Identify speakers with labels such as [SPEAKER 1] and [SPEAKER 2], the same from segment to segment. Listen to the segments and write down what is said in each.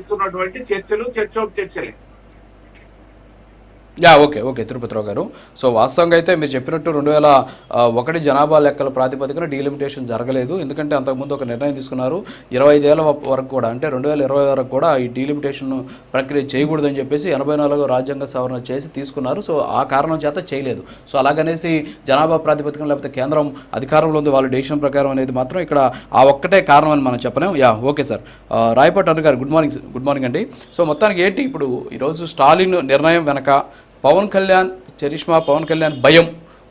[SPEAKER 1] చేస్తున్నటువంటి చర్చలు చర్చోప చర్చలే
[SPEAKER 2] ya okay okay Tirupathi Rao garu. So వాస్తవంగా అయితే మీరు చెప్పినట్టు రెండు వేల ఒకటి జనాభా లెక్కల ప్రాతిపదికన డీలిమిటేషన్ జరగలేదు. ఎందుకంటే అంతకుముందు ఒక నిర్ణయం తీసుకున్నారు. ఇరవై ఐదేళ్ళ వరకు కూడా అంటే రెండు వేల ఇరవై వరకు కూడా ఈ డీలిమిటేషన్ ప్రక్రియ చేయకూడదని చెప్పేసి ఎనభై నాలుగు రాజ్యాంగ సవరణ చేసి తీసుకున్నారు. సో ఆ కారణం చేత చేయలేదు. సో అలాగనేసి జనాభా ప్రాతిపదికన లేకపోతే కేంద్రం అధికారంలో ఉంది. వాళ్ళ డెసిషన్ ప్రకారం అనేది మాత్రం ఇక్కడ ఆ ఒక్కటే కారణం అని మనం చెప్పలేము యా ఓకే సార్. రాయపాటి అన్న garu good morning good morning అండి. సో మొత్తానికి ఏంటి ఇప్పుడు ఈరోజు స్టాలిన్ నిర్ణయం వెనక పవన్ కళ్యాణ్ చరిష్మా పవన్ కళ్యాణ్ భయం.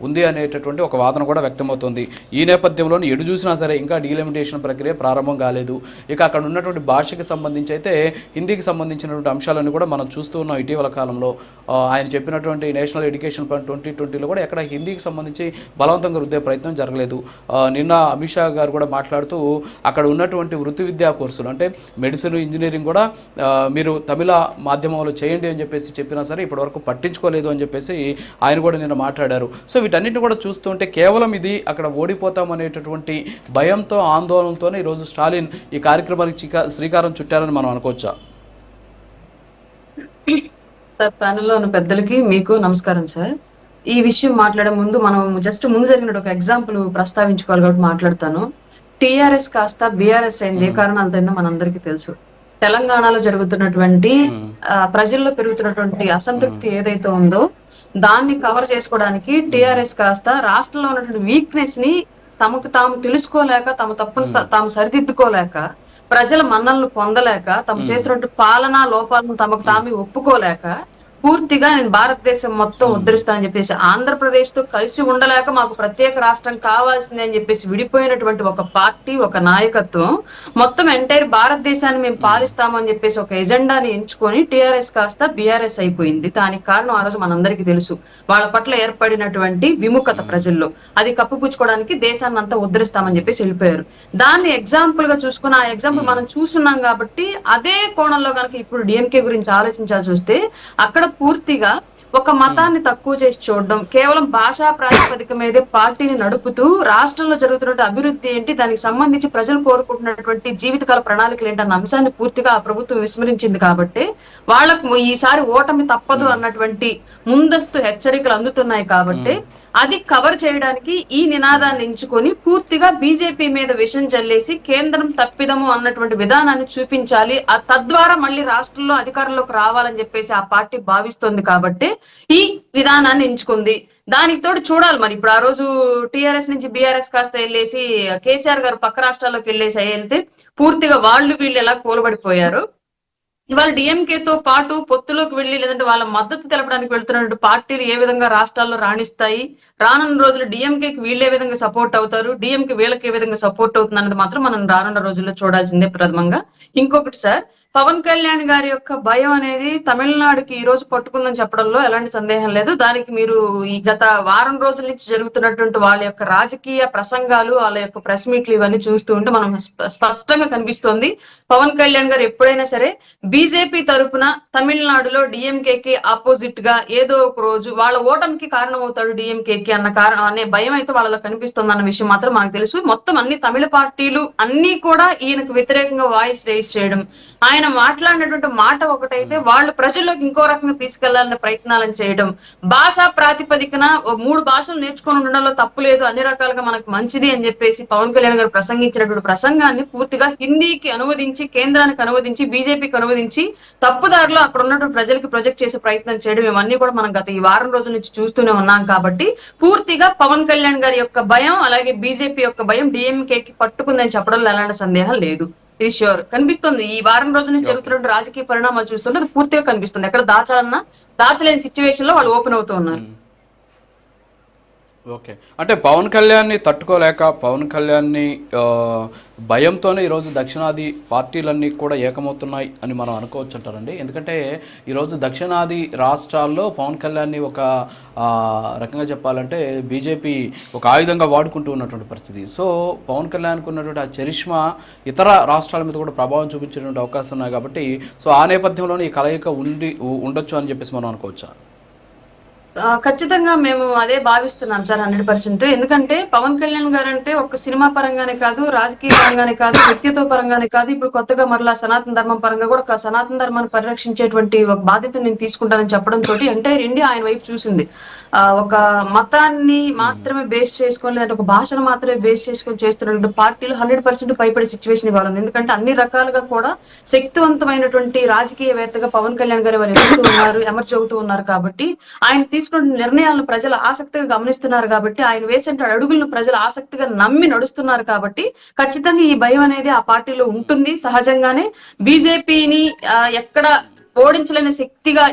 [SPEAKER 2] ఉంది అనేటటువంటి ఒక వాదన కూడా వ్యక్తమవుతుంది. ఈ నేపథ్యంలో ఎటు చూసినా సరే ఇంకా డీలిమిటేషన్ ప్రక్రియ ప్రారంభం కాలేదు. ఇక అక్కడ ఉన్నటువంటి భాషకి సంబంధించి అయితే హిందీకి సంబంధించినటువంటి అంశాలను కూడా మనం చూస్తూ ఉన్నాం ఇటీవల కాలంలో. ఆయన చెప్పినటువంటి నేషనల్ ఎడ్యుకేషన్ ప్లాన్ ట్వంటీ ట్వంటీలో కూడా ఎక్కడ హిందీకి సంబంధించి బలవంతంగా రుద్దే ప్రయత్నం జరగలేదు. నిన్న అమిత్ షా గారు కూడా మాట్లాడుతూ అక్కడ ఉన్నటువంటి వృత్తి విద్యా కోర్సులు అంటే మెడిసిన్ ఇంజనీరింగ్ కూడా మీరు తమిళ మాధ్యమంలో చేయండి అని చెప్పేసి చెప్పినా సరే ఇప్పటివరకు పట్టించుకోలేదు అని చెప్పేసి ఆయన కూడా నిన్న మాట్లాడారు. సో వీటన్నిటిని కూడా చూస్తుంటే కేవలం ఇది అక్కడ ఓడిపోతాం అనేటటువంటి భయంతో ఆందోళనతోనే ఈరోజు స్టాలిన్ ఈ కార్యక్రమానికి శ్రీకారం చుట్టారని మనం అనుకోవచ్చా?
[SPEAKER 3] సార్ ప్యానెల్లో ఉన్న పెద్దలకి మీకు నమస్కారం సార్. ఈ విషయం మాట్లాడే ముందు మనం జస్ట్ ముందు జరిగిన ఒక ఎగ్జాంపుల్ ప్రస్తావించుకోవాలి కాబట్టి మాట్లాడతాను. టిఆర్ఎస్ కాస్త బీఆర్ఎస్ అయింది. ఏ కారణాలతో మనందరికీ తెలుసు. తెలంగాణలో జరుగుతున్నటువంటి ప్రజల్లో పెరుగుతున్నటువంటి అసంతృప్తి ఏదైతే ఉందో దాన్ని కవర్ చేసుకోవడానికి టిఆర్ఎస్ కాస్త రాష్ట్రంలో ఉన్నటువంటి వీక్నెస్ని తమకు తాము తెలుసుకోలేక తమ తప్పును తాము సరిదిద్దుకోలేక ప్రజల మన్నలను పొందలేక తమ చేస్తున్నట్టు పాలనా లోపాలను తమకు తామే ఒప్పుకోలేక పూర్తిగా నేను భారతదేశం మొత్తం ఉద్ధరిస్తానని చెప్పేసి ఆంధ్రప్రదేశ్తో కలిసి ఉండలేక మాకు ప్రత్యేక రాష్ట్రం కావాల్సిందే అని చెప్పేసి విడిపోయినటువంటి ఒక పార్టీ ఒక నాయకత్వం మొత్తం ఎంటైర్ భారతదేశాన్ని మేము పాలిస్తామని చెప్పేసి ఒక ఎజెండాని ఎంచుకొని టిఆర్ఎస్ కాస్త బీఆర్ఎస్ అయిపోయింది. దానికి కారణం ఆ రోజు మనందరికీ తెలుసు. వాళ్ళ పట్ల ఏర్పడినటువంటి విముఖత ప్రజల్లో. అది కప్పిపుచ్చుకోవడానికి దేశాన్ని అంతా ఉద్ధరిస్తామని చెప్పేసి వెళ్ళిపోయారు. దాన్ని ఎగ్జాంపుల్గా చూసుకుని ఆ ఎగ్జాంపుల్ మనం చూస్తున్నాం కాబట్టి అదే కోణంలో కనుక ఇప్పుడు డిఎంకే గురించి ఆలోచించాల్సి వస్తే అక్కడ పూర్తిగా ఒక మతాన్ని తక్కువ చేసి చూడడం కేవలం భాషా ప్రాతిపదిక మీదే పార్టీని నడుపుతూ రాష్ట్రంలో జరుగుతున్న అభివృద్ధి ఏంటి దానికి సంబంధించి ప్రజలు కోరుకుంటున్నటువంటి జీవితకాల ప్రణాళికలు ఏంటి అన్న అంశాన్ని పూర్తిగా ఆ ప్రభుత్వం విస్మరించింది కాబట్టి వాళ్ళకు ఈసారి ఓటమి తప్పదు అన్నటువంటి ముందస్తు హెచ్చరికలు అందుతున్నాయి కాబట్టి అది కవర్ చేయడానికి ఈ నినాదాన్ని ఎంచుకొని పూర్తిగా బీజేపీ మీద విషం జల్లేసి కేంద్రం తప్పిదము అన్నటువంటి విధానాన్ని చూపించాలి. ఆ తద్వారా మళ్ళీ రాష్ట్రంలో అధికారంలోకి రావాలని చెప్పేసి ఆ పార్టీ భావిస్తోంది కాబట్టి ఈ విధానాన్ని ఎంచుకుంది. దానికి తోడు చూడాలి మరి. ఇప్పుడు ఆ రోజు టిఆర్ఎస్ నుంచి బీఆర్ఎస్ కాస్త వెళ్ళేసి కేసీఆర్ గారు పక్క రాష్ట్రాల్లోకి వెళ్ళేసి వెళ్తే పూర్తిగా వాళ్ళు వీళ్ళు ఎలా కూలబడిపోయారు? ఇవాళ డిఎంకే తో పాటు పొత్తులోకి వెళ్ళి లేదంటే వాళ్ళ మద్దతు తెలపడానికి వెళ్తున్నటువంటి పార్టీలు ఏ విధంగా రాష్ట్రాల్లో రాణిస్తాయి? రానున్న రోజులు డిఎంకే కి వీళ్ళు ఏ విధంగా సపోర్ట్ అవుతారు? డిఎంకే వీళ్ళకి ఏ విధంగా సపోర్ట్ అవుతుంది అన్నది మాత్రం మనం రానున్న రోజుల్లో చూడాల్సిందే ప్రథమంగా. ఇంకొకటి సార్ పవన్ కళ్యాణ్ గారి యొక్క భయం అనేది తమిళనాడుకి ఈ రోజు పట్టుకుందని చెప్పడంలో ఎలాంటి సందేహం లేదు. దానికి మీరు ఈ గత వారం రోజుల నుంచి జరుగుతున్నటువంటి వాళ్ళ యొక్క రాజకీయ ప్రసంగాలు వాళ్ళ యొక్క ప్రెస్ మీట్లు ఇవన్నీ చూస్తూ ఉంటే మనం స్పష్టంగా కనిపిస్తోంది. పవన్ కళ్యాణ్ గారు ఎప్పుడైనా సరే బీజేపీ తరఫున తమిళనాడులో డిఎంకేకి ఆపోజిట్గా ఏదో ఒక రోజు వాళ్ళ ఓటమికి కారణం అవుతాడు డిఎంకేకి అన్న కారణం అనే భయం అయితే వాళ్ళలో కనిపిస్తుంది అన్న విషయం మాత్రం మనకు తెలుసు. మొత్తం అన్ని తమిళ పార్టీలు అన్ని కూడా ఈయనకు వ్యతిరేకంగా వాయిస్ రేజ్ చేయడం ఆయన మాట్లాడినటువంటి మాట ఒకటైతే వాళ్ళు ప్రజల్లోకి ఇంకో రకంగా తీసుకెళ్ళాలనే ప్రయత్నాలను చేయడం. భాషా ప్రాతిపదికన మూడు భాషలు నేర్చుకొని ఉండడంలో తప్పు లేదు. అన్ని రకాలుగా మనకు మంచిది అని చెప్పేసి పవన్ కళ్యాణ్ గారు ప్రసంగించినటువంటి ప్రసంగాన్ని పూర్తిగా హిందీకి అనువదించి కేంద్రానికి అనువదించి బీజేపీకి అనువదించి తప్పుదారిలో అక్కడ ఉన్నటువంటి ప్రజలకు ప్రొజెక్ట్ చేసే ప్రయత్నం చేయడం ఇవన్నీ కూడా మనం గత ఈ వారం రోజుల నుంచి చూస్తూనే ఉన్నాం కాబట్టి పూర్తిగా పవన్ కళ్యాణ్ గారి యొక్క భయం అలాగే బీజేపీ యొక్క భయం డిఎంకే కి పట్టుకుందని చెప్పడంలో ఎలాంటి సందేహం లేదు. ష్యూర్ కనిపిస్తుంది. ఈ వారం రోజుల నుంచి జరుగుతున్న రాజకీయ పరిణామాలు చూస్తుంటే అది పూర్తిగా కనిపిస్తుంది. ఎక్కడ దాచాలన్నా దాచలేని సిచ్యువేషన్లో వాళ్ళు ఓపెన్ అవుతూ ఉన్నారు.
[SPEAKER 2] ఓకే. అంటే పవన్ కళ్యాణ్ని తట్టుకోలేక పవన్ కళ్యాణ్ని భయంతోనే ఈరోజు దక్షిణాది పార్టీలన్నీ కూడా ఏకమవుతున్నాయి అని మనం అనుకోవచ్చు అంటారండి ఎందుకంటే ఈరోజు దక్షిణాది రాష్ట్రాల్లో పవన్ కళ్యాణ్ని ఒక రకంగా చెప్పాలంటే బీజేపీ ఒక ఆయుధంగా వాడుకుంటూ ఉన్నటువంటి పరిస్థితి. సో పవన్ కళ్యాణ్కి ఉన్నటువంటి ఆ చరిష్మా ఇతర రాష్ట్రాల మీద కూడా ప్రభావం చూపించేటువంటి అవకాశం ఉన్నాయి కాబట్టి సో ఆ నేపథ్యంలోనే ఈ కలయిక ఉండి ఉండొచ్చు అని చెప్పేసి మనం అనుకోవచ్చా?
[SPEAKER 3] ఖచ్చితంగా మేము అదే భావిస్తున్నాం సార్ హండ్రెడ్ పర్సెంట్. ఎందుకంటే పవన్ కళ్యాణ్ గారు అంటే ఒక సినిమా పరంగానే కాదు రాజకీయ పరంగానే కాదు వ్యక్తిత్వ పరంగానే కాదు. ఇప్పుడు కొత్తగా మరలా సనాతన ధర్మం పరంగా కూడా ఒక సనాతన ధర్మాన్ని పరిరక్షించేటువంటి ఒక బాధ్యత నేను తీసుకుంటానని చెప్పడం తోటి ఎంటైర్ ఇండియా ఆయన వైపు చూసింది. ఆ, ఒక మతాన్ని మాత్రమే బేస్ చేసుకొని లేదంటే ఒక భాషను మాత్రమే బేస్ చేసుకొని చేస్తున్నటువంటి పార్టీలు హండ్రెడ్ పర్సెంట్ భయపడే సిచ్యువేషన్ ఇవ్వాలి ఉంది. ఎందుకంటే అన్ని రకాలుగా కూడా శక్తివంతమైనటువంటి రాజకీయవేత్తగా పవన్ కళ్యాణ్ గారు వారు ఎదుగుతూ ఉన్నారు ఎమర్జ్ ఉన్నారు కాబట్టి ఆయన తీసుకున్న నిర్ణయాలను ప్రజలు ఆసక్తిగా గమనిస్తున్నారు కాబట్టి ఆయన వేసిన అడుగులను ప్రజలు ఆసక్తిగా నమ్మి నడుస్తున్నారు కాబట్టి ఖచ్చితంగా ఈ భయం అనేది ఆ పార్టీలో ఉంటుంది. సహజంగానే బీజేపీని ఎక్కడ ఓడించలేని శక్తిగా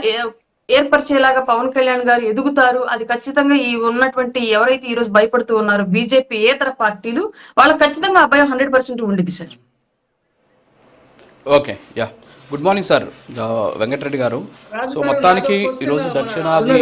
[SPEAKER 3] ఏర్పరిచేలాగా పవన్ కళ్యాణ్ గారు ఎదుగుతారు. అది ఖచ్చితంగా ఈ ఉన్నటువంటి ఎవరైతే ఈ రోజు భయపడుతూ ఉన్నారో బీజేపీ ఏతర పార్టీలు వాళ్ళకి ఖచ్చితంగా ఆ భయం హండ్రెడ్ పర్సెంట్ ఉండేది sir.
[SPEAKER 2] Okay. Ya. Good morning sir Venkata Reddy garu. So మొత్తానికి ఈరోజు దక్షిణాది